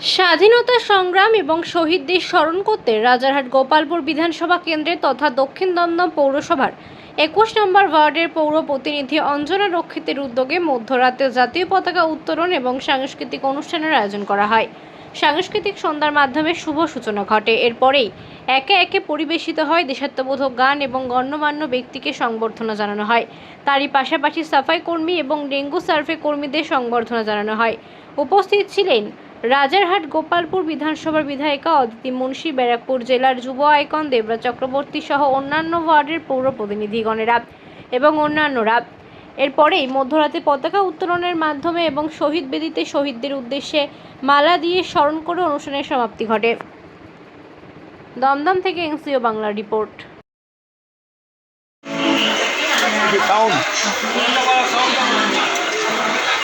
স্বাধীনতা সংগ্রাম এবং শহীদদের স্মরণ করতে রাজারহাট গোপালপুর বিধানসভা কেন্দ্রের তথা দক্ষিণ দমদম পৌরসভার একুশ নম্বর ওয়ার্ডের পৌর প্রতিনিধি অঞ্জনা রক্ষিতের উদ্যোগে মধ্যরাতে জাতীয় পতাকা উত্তোলন এবং সাংস্কৃতিক অনুষ্ঠানের আয়োজন করা হয়। সাংস্কৃতিক সন্ধ্যার মাধ্যমে শুভ সূচনা ঘটে। এরপরেই একে একে পরিবেশিত হয় দেশাত্মবোধক গান এবং গণ্যমান্য ব্যক্তিকে সংবর্ধনা জানানো হয়। তারই পাশাপাশি সাফাই কর্মী এবং ডেঙ্গু সার্ভে কর্মীদের সংবর্ধনা জানানো হয়। উপস্থিত ছিলেন রাজারহাট গোপালপুর বিধানসভার বিধায়িকা অদিতি মুন্সি, ব্যারাকপুর জেলার যুব আইকন দেবরাজ চক্রবর্তী সহ অন্যান্য ওয়ার্ডের পৌর প্রতিনিধিগণেরা এবং অন্যান্যরা। এরপরেই মধ্যরাতে পতাকা উত্তোলনের মাধ্যমে এবং শহীদ বেদিতে শহীদদের উদ্দেশ্যে মালা দিয়ে স্মরণ করে অনুষ্ঠানের সমাপ্তি ঘটে। দমদম থেকে এনসিও বাংলা রিপোর্ট।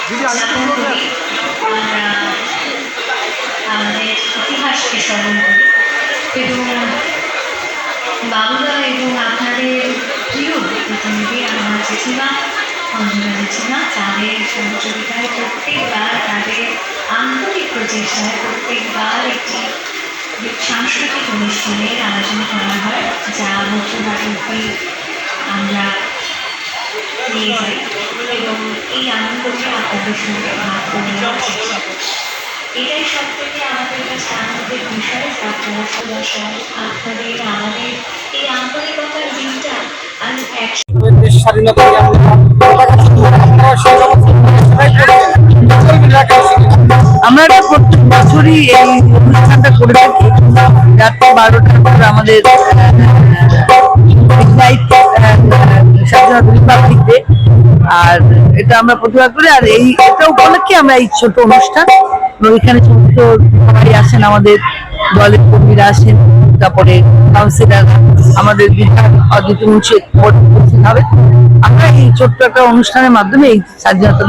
দিদি আমার জেঠিমা অঞ্জনা তাদের সহযোগিতায় প্রত্যেকবার তাদের আন্তরিক প্রচেষ্টায় প্রত্যেকবার একটি সাংস্কৃতিক অনুষ্ঠানের আয়োজন করা হয়, যা বছরব্যাপী আমরা নিয়ে যাই এবং এই আনন্দকে আপনাদের সঙ্গে ভাগ করে নেওয়ার চেষ্টা করছি এটাই সব থেকে আমাদের কাছে আনন্দের বিষয় আপনারা সদস্য আপনাদের, আমাদের এই আন্তরিকতার দিনটা আমি একসাথে স্বাধীনতা আমরা এটা প্রত্যেক বছরই এই অনুষ্ঠানটা করে থাকি। রাত্রি বারোটার পর আমাদের স্বাধীনতা রিপাবলিক ডে আর এটা আমরা প্রতিবার করি। আর এই এটা উপলক্ষে আমরা এই ছোট অনুষ্ঠান এখানে ছোট সবাই আসেন, আমাদের দলের কর্মীরা আসেন। তারপরে কাউন্সিলর আমাদের বিধান মুন্সি উপস্থিত হবে। আমরা এই ছোট্ট একটা অনুষ্ঠানের মাধ্যমে এই স্বাধীনতা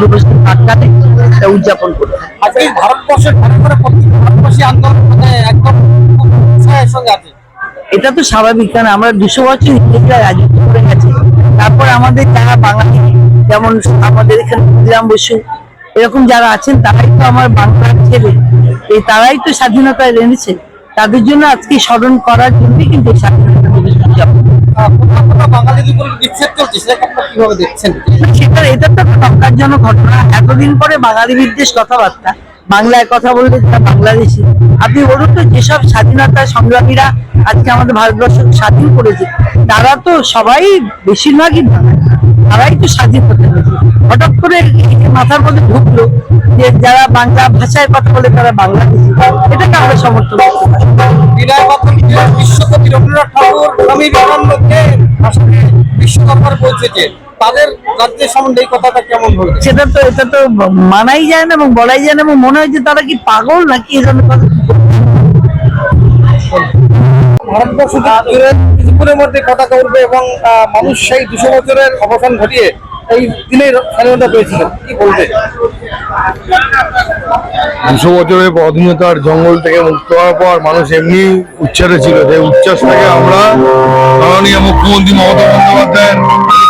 প্রাক্কালে এটা উদযাপন করি আজকে এই ভারতবর্ষের ভারতবাসী আন্দোলন মানে একদম সঙ্গে আছে। এটা তো স্বাভাবিক কারণ আমরা দুশো বছর ইংরেজরা রাজত্ব করে গেছে। তারপর আমাদের যারা বাঙালি যেমন আমাদের এখানে ক্ষুদিরাম বসু এরকম যারা আছেন তারাই তো আমার বাংলার ছেলে। এই তারাই তো স্বাধীনতায় এনেছে তাদের জন্য আজকে স্মরণ করার জন্যই কিন্তু স্বাধীনতা সেটা এটা তো একটা ঘটনা। এতদিন পরে বাঙালি বিদ্বেষ কথাবার্তা। বাংলায় কথা বলতে যারা বাংলাদেশি আপনি বলুন তো যেসব স্বাধীনতা সংগ্রামীরা আজকে আমাদের ভারতবর্ষ স্বাধীন করেছে তারা তো সবাই বেশিরভাগই তারাই তো স্বাধীন হতে পেরেছে। হঠাৎ করে মাথার মধ্যে ঢুকলো যে যারা বাংলা ভাষায় কথা বলে তারা বাংলাদেশি। এটাকে আমরা সমর্থন করতে পারি। বিনয় বাদল বিশ্বকবি রবীন্দ্রনাথ ঠাকুর স্বামী বিবেকানন্দকে ভাষাকে বিশ্ব দরবারে পৌঁছেছে তাদের রাজ্যের সম্বন্ধে এই কথাটা কেমন হবে সেটা তো এটা তো মানাই যায় না এবং বলাই যায় না এবং মনে হয় যে তারা কি পাগল নাকি এই ধরনের কথা? ভারতবর্ষ কিছুক্ষণের মধ্যে কথা উঠবে এবং মানুষ সেই দুশো বছরের অবসান ঘটিয়ে এই স্বাধীনতা কি দুশো বছরের অধীনতার জঙ্গল থেকে মুক্ত হওয়ার পর মানুষ এমনি উচ্চারে ছিল। যে উচ্ছ্বাস থেকে আমরা মাননীয় মুখ্যমন্ত্রী মমতা বন্দ্যোপাধ্যায়ের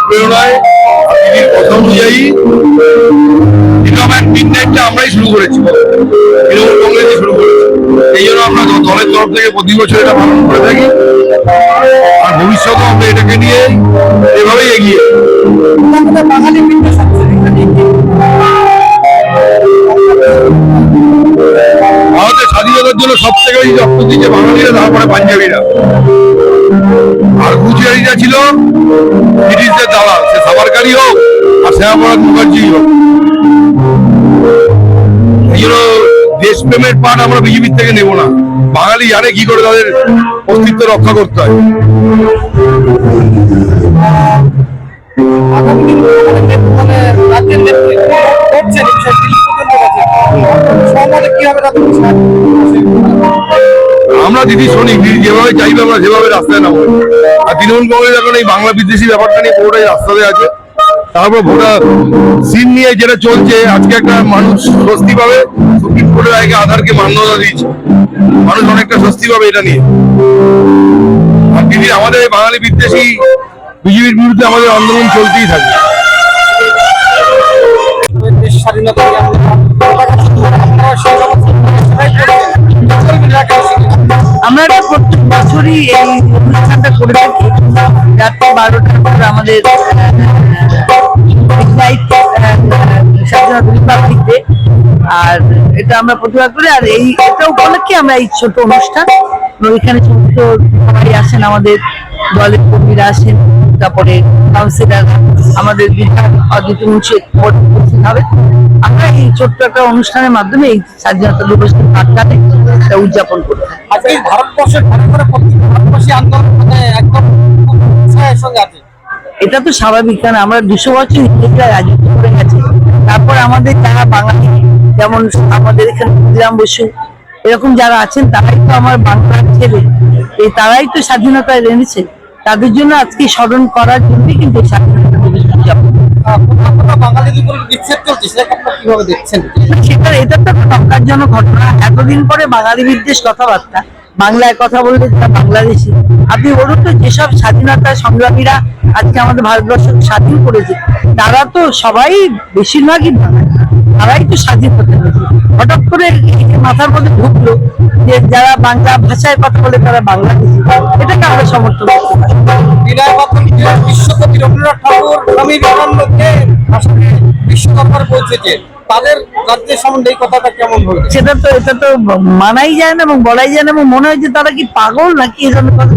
প্রেরণায় কথা অনুযায়ী আমরাই শুরু করেছি। তৃণমূল কংগ্রেসই শুরু করেছি। এই জন্য আমরা দলের তরফ থেকে প্রতি বছর এটা পালন করে থাকি। আর ভবিষ্যতে আমরা এটাকে নিয়ে এভাবেই এগিয়ে বাঙালি? ভারতের স্বাধীনতার জন্য সব থেকে বেশি রক্ত দিয়েছে বাঙালিরা তারপরে পাঞ্জাবিরা। আর গুজরাটিরা ছিল ব্রিটিশদের দালাল। সে সাবারকারই হোক আর শ্যামাপ্রসাদ মুখার্জি হোক। এই জন্য দেশপ্রেমের পাঠ আমরা বিজেপির থেকে নেব না। বাঙালি জানে কি করে তাদের অস্তিত্ব রক্ষা করতে হয়। মানে আমরা দিদি শুনি দিদি যেভাবে চাইবে আমরা সেভাবে রাস্তায় নামবো। আর তৃণমূল কংগ্রেস এখন এই বাংলা বিদ্বেষী ব্যাপারটা নিয়ে পুরোটাই রাস্তাতে আছে। তারপর ভোটার সিন নিয়ে যেটা চলছে, আজকে একটা মানুষ স্বস্তি পাবে, সুপ্রিম কোর্টের আগে আধারকে মান্যতা দিয়েছে। মানুষ অনেকটা স্বস্তি পাবে এটা নিয়ে। আর দিদি, আমাদের বাঙালি বিদ্বেষী বিজেপির বিরুদ্ধে আমাদের আন্দোলন চলতেই থাকবে। আমরা প্রত্যেক বছরই এই অনুষ্ঠানটা করে থাকি। রাত্রি বারোটার পর আমাদের ডে আর এটা আমরা প্রতিবার করি। আর এই এটা উপলক্ষে আমরা এই ছোট অনুষ্ঠান এখানে সমস্ত সবাই আসেন, আমাদের দলের কর্মীরা আসেন, তারপরে আমাদের বিধান উপস্থিত হবে আমরা এই ছোট্ট একটা অনুষ্ঠানের মাধ্যমে এই স্বাধীনতা প্রাক্কালে এটা উদযাপন করি আজকে এই ভারতবর্ষের ভারতবাসী আন্দোলন মানে একদম সঙ্গে আছে। এটা তো স্বাভাবিক কারণ আমরা দুশো বছর ইংরেজরা রাজত্ব করে গেছে। তারপর আমাদের যারা বাঙালি যেমন আমাদের এখানে ক্ষুদিরাম বসু এরকম যারা আছেন তারাই তো আমার বাংলার ছেলে এই তারাই তো স্বাধীনতা এনেছে তাদের জন্য আজকে স্মরণ করার জন্যই কিন্তু স্বাধীনতা সেটা এটা তো একটা ঘটনা। এতদিন পরে বাঙালি বিদ্বেষ কথাবার্তা। বাংলায় কথা বলতে যারা বাংলাদেশি। আপনি বলুন তো, যেসব স্বাধীনতা সংগ্রামীরা আজকে আমাদের ভারতবর্ষ স্বাধীন করেছে, তারা তো সবাই বেশিরভাগই তারাই তো স্বাধীন হতে পেরেছে। হঠাৎ করে মাথার মধ্যে ঢুকলো যে যারা বাংলা ভাষায় কথা বলে তারা বাংলাদেশি। এটাকে আমরা সমর্থন করতে পারি। বিশ্বকবি রবীন্দ্রনাথ ঠাকুর, স্বামী বিবেকানন্দকে আসলে বিশ্ব দরবারে পৌঁছেছে তাদের রাজ্যের সম্বন্ধে এই কথাটা কেমন হয়েছে সেটা তো এটা তো মানাই যায় না এবং বলাই যায় না এবং মনে হয় যে তারা কি পাগল নাকি এই ধরনের কথা?